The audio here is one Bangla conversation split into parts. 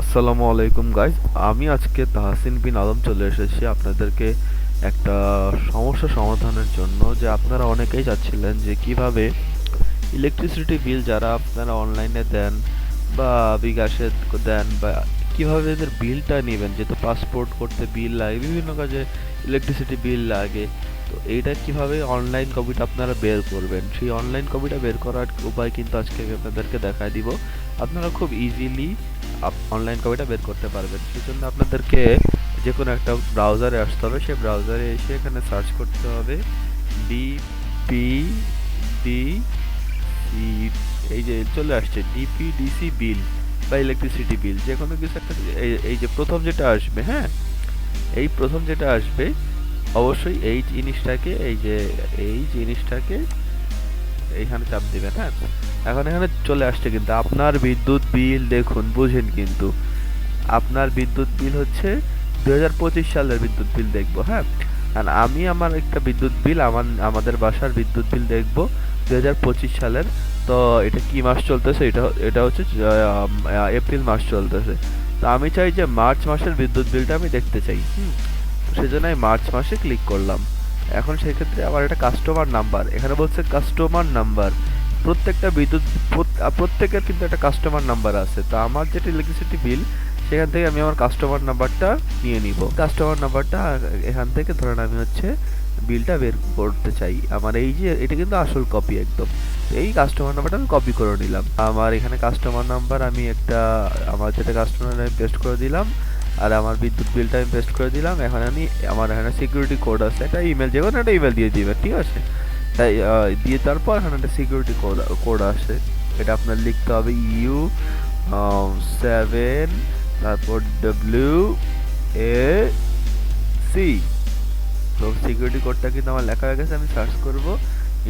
আসসালামু আলাইকুম গাইজ আমি আজকে তাহসিন বিন আলম চলে এসেছি আপনাদেরকে একটা সমস্যা সমাধানের জন্য যে আপনারা অনেকেই চাচ্ছিলেন যে কীভাবে ইলেকট্রিসিটি বিল যারা আপনারা অনলাইনে দেন বা বিকাশে দেন বা কীভাবে এদের বিলটা নেবেন, যেহেতু পাসপোর্ট করতে বিল লাগে, বিভিন্ন কাজে ইলেকট্রিসিটি বিল লাগে তো এইটা কীভাবে অনলাইন কপিটা আপনারা বের করবেন? সেই অনলাইন কপিটা বের করার উপায় কিন্তু আজকে আপনাদেরকে দেখায় দিব। আপনারা খুব ইজিলি অনলাইন কপিটা বের করতে পারবেন। সেই জন্য আপনাদেরকে যে কোনো একটা ব্রাউজারে আসতে হবে। সেই ব্রাউজারে এসে এখানে সার্চ করতে হবে ডিপি ডি এই যে চলে আসছে ডিপিডিসি বিল বা ইলেকট্রিসিটি বিল যে কোনো কিছু একটা এই যে প্রথম যেটা আসবে হ্যাঁ? এই প্রথম যেটা আসবে অবশ্যই এই জিনিসটাকে, এই যে, এই জিনিসটাকে এইখানে চাপ দিবেন হ্যাঁ? এখন এখানে চলে আসছে কিন্তু আপনার বিদ্যুৎ বিল, দেখুন, বুঝেন কিন্তু। আপনার বিদ্যুৎ বিল হচ্ছে দু হাজার পঁচিশ সালের বিদ্যুৎ বিল দেখব হ্যাঁ? আর আমি আমার একটা বিদ্যুৎ বিল, আমার, আমাদের বাসার বিদ্যুৎ বিল দেখব পঁচিশ সালের। তো এটা কি মাস চলতেছে? এটা এটা হচ্ছে এপ্রিল মাস চলতেছে। তো আমি চাই যে মার্চ মাসের বিদ্যুৎ বিলটা আমি দেখতে চাই, হুম? সেজন্য আমি মার্চ মাসে ক্লিক করলাম। এখন সেক্ষেত্রে আমার একটা কাস্টমার নাম্বার এখানে বলছে কাস্টমার নাম্বার প্রত্যেকটা বিদ্যুৎ প্রত্যেকের কিন্তু একটা কাস্টমার নাম্বার আছে। তো আমার যেটা ইলেকট্রিসিটি বিল সেখান থেকে আমি আমার কাস্টমার নাম্বারটা নিয়ে নিব। কাস্টমার নাম্বারটা এখান থেকে ধরেন আমি হচ্ছে বিলটা বের করতে চাই। আমার এই যে, এটা কিন্তু আসল কপি একদম। এই কাস্টমার নাম্বারটা আমি কপি করে নিলাম। আমার এখানে কাস্টমার নাম্বার আমি একটা, আমার যেটা কাস্টমার আমি পেস্ট করে দিলাম। আর আমার বিদ্যুৎ বিলটা আমি পেস্ট করে দিলাম। এখন আমি, আমার এখানে সিকিউরিটি কোড আছে। একটা ইমেল যে কোনো একটা ইমেল দিয়ে দিবেন, ঠিক আছে? তাই দিয়ে তারপর এখানে একটা সিকিউরিটি কোড কোড আসে। এটা আপনার লিখতে হবে ইউ সেভেন তারপর ডব্লিউ এ সি তো সিকিউরিটি কোডটা কিন্তু আমার লেখা হয়ে গেছে, আমি সার্চ করব।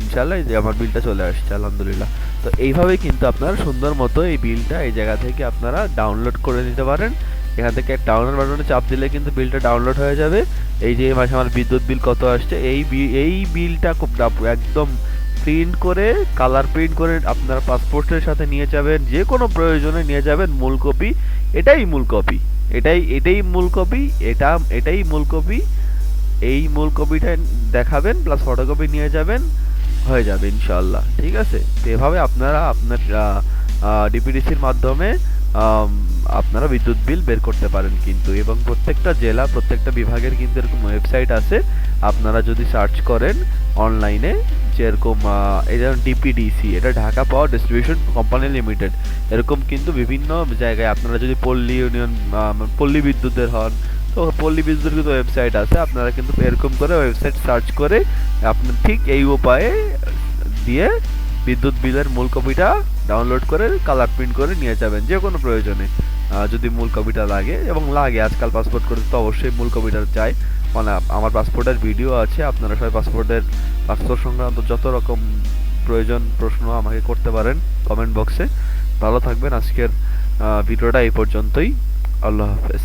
ইনশাল্লাহ যে আমার বিলটা চলে আসছে, আলহামদুলিল্লাহ। তো এইভাবেই কিন্তু আপনারা সুন্দর মতো এই বিলটা এই জায়গা থেকে আপনারা ডাউনলোড করে নিতে পারেন। এখান থেকে ডাউনলোড বাটনে চাপ দিলে কিন্তু বিলটা ডাউনলোড হয়ে যাবে। এই যে মাসে আমার বিদ্যুৎ বিল কত আসছে, এই এই বিলটা খুব একদম প্রিন্ট করে কালার প্রিন্ট করে আপনারা পাসপোর্টের সাথে নিয়ে যাবেন, যে কোনো প্রয়োজনে নিয়ে যাবেন মূল কপি এটাই মূল কপি এটাই এটাই মূল কপি এটা, এটাই মূল কপি এই মূল কপিটা দেখাবেন প্লাস ফটোকপি নিয়ে যাবেন, হয়ে যাবে ইনশাল্লাহ ঠিক আছে? তো এভাবে আপনারা আপনার ডিপিডিসির মাধ্যমে আপনারা বিদ্যুৎ বিল বের করতে পারেন কিন্তু, এবং প্রত্যেকটা জেলা, প্রত্যেকটা বিভাগের কিন্তু এরকম ওয়েবসাইট আছে। আপনারা যদি সার্চ করেন অনলাইনে যেরকম এই যেমন ডিপিডিসি এটা Dhaka power distribution company limited এরকম কিন্তু বিভিন্ন জায়গায় আপনারা যদি পল্লী ইউনিয়ন পল্লী বিদ্যুতের হন, তো পল্লী বিদ্যুতের কিন্তু ওয়েবসাইট আছে। আপনারা কিন্তু এরকম করে ওয়েবসাইট সার্চ করে আপনার ঠিক এই উপায়ে দিয়ে বিদ্যুৎ বিলের মূল কপিটা ডাউনলোড করে কালার প্রিন্ট করে নিয়ে যাবেন যে কোনো প্রয়োজনে। যদি মূল কপিটা লাগে এবং লাগে, আজকাল পাসপোর্ট করতে তো অবশ্যই মূল কপিটা চাই। মানে আমার পাসপোর্টের ভিডিও আছে, আপনারা সবাই পাসপোর্টের পাসপোর্ট সংক্রান্ত যত রকম প্রয়োজন, প্রশ্ন আমাকে করতে পারেন কমেন্ট বক্সে ভালো থাকবেন, আজকের ভিডিওটা এই পর্যন্তই। আল্লাহ হাফেজ।